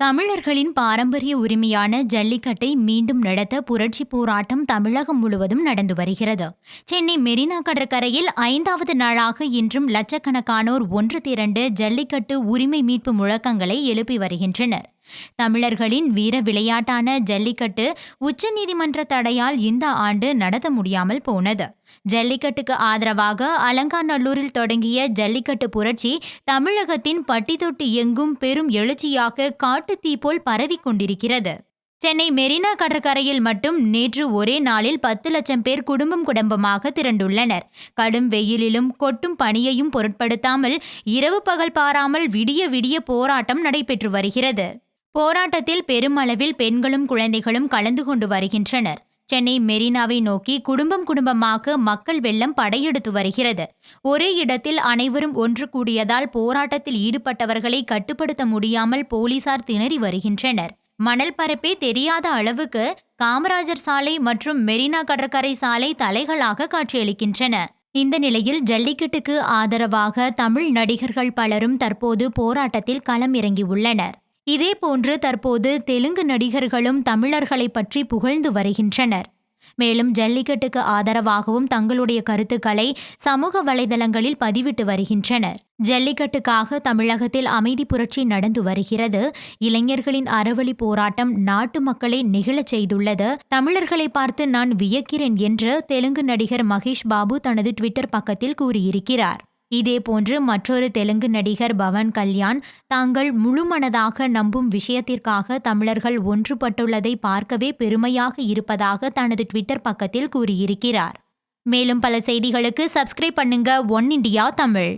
தமிழர்களின் பாரம்பரிய உரிமையான ஜல்லிக்கட்டை மீண்டும் நடத்த புரட்சி போராட்டம் தமிழகம் முழுவதும் நடந்து வருகிறது. சென்னை மெரினா கடற்கரையில் ஐந்தாவது நாளாக இன்றும் லட்சக்கணக்கானோர் ஒன்று திரண்டு ஜல்லிக்கட்டு உரிமை மீட்பு முழக்கங்களை எழுப்பி வருகின்றனர். தமிழர்களின் வீர விளையாட்டான ஜல்லிக்கட்டு உச்சநீதிமன்ற தடையால் இந்த ஆண்டு நடத்த முடியாமல் போனது. ஜல்லிக்கட்டுக்கு ஆதரவாக அலங்காநல்லூரில் தொடங்கிய ஜல்லிக்கட்டு புரட்சி தமிழகத்தின் பட்டிதொட்டு எங்கும் பெரும் எழுச்சியாக காட்டுத்தீ போல் பரவிக் கொண்டிருக்கிறது. சென்னை மெரினா கடற்கரையில் மட்டும் நேற்று ஒரே நாளில் பத்து லட்சம் பேர் குடும்பம் குடும்பமாக திரண்டுள்ளனர். கடும் வெயிலிலும் கொட்டும் பனியையும் பொருட்படுத்தாமல் இரவு பகல் பாராமல் விடிய விடிய போராட்டம் நடைபெற்று வருகிறது. போராட்டத்தில் பெருமளவில் பெண்களும் குழந்தைகளும் கலந்து கொண்டு வருகின்றனர். சென்னை மெரினாவை நோக்கி குடும்பம் குடும்பமாக மக்கள் வெள்ளம் படையெடுத்து வருகிறது. ஒரே இடத்தில் அனைவரும் ஒன்று கூடியதால் போராட்டத்தில் ஈடுபட்டவர்களை கட்டுப்படுத்த முடியாமல் போலீசார் திணறி வருகின்றனர். மணல் பரப்பே தெரியாத அளவுக்கு காமராஜர் சாலை மற்றும் மெரினா கடற்கரை சாலை தலைகளாக காட்சியளிக்கின்றன. இந்த நிலையில் ஜல்லிக்கட்டுக்கு ஆதரவாக தமிழ் நடிகர்கள் பலரும் தற்போது போராட்டத்தில் களம் இறங்கியுள்ளனர் இதேபோன்று தற்போது தெலுங்கு நடிகர்களும் தமிழர்களை பற்றி புகழ்ந்து வருகின்றனர். மேலும் ஜல்லிக்கட்டுக்கு ஆதரவாகவும் தங்களுடைய கருத்துக்களை சமூக வலைதளங்களில் பதிவிட்டு வருகின்றனர். ஜல்லிக்கட்டுக்காக தமிழகத்தில் அமைதி புரட்சி நடந்து வருகிறது. இளைஞர்களின் அறவழி போராட்டம் நாட்டு மக்களை நெகிழச் செய்துள்ளது. தமிழர்களை பார்த்து நான் வியக்கிறேன் என்று தெலுங்கு நடிகர் மகேஷ் பாபு தனது ட்விட்டர் பக்கத்தில் கூறியிருக்கிறார். இதேபோன்று மற்றொரு தெலுங்கு நடிகர் பவன் கல்யாண் தாங்கள் முழுமனதாக நம்பும் விஷயத்திற்காக தமிழர்கள் ஒன்றுபட்டுள்ளதை பார்க்கவே பெருமையாக இருப்பதாக தனது ட்விட்டர் பக்கத்தில் கூறியிருக்கிறார். மேலும் பல செய்திகளுக்கு சப்ஸ்கிரைப் பண்ணுங்க ஒன் இண்டியா தமிழ்.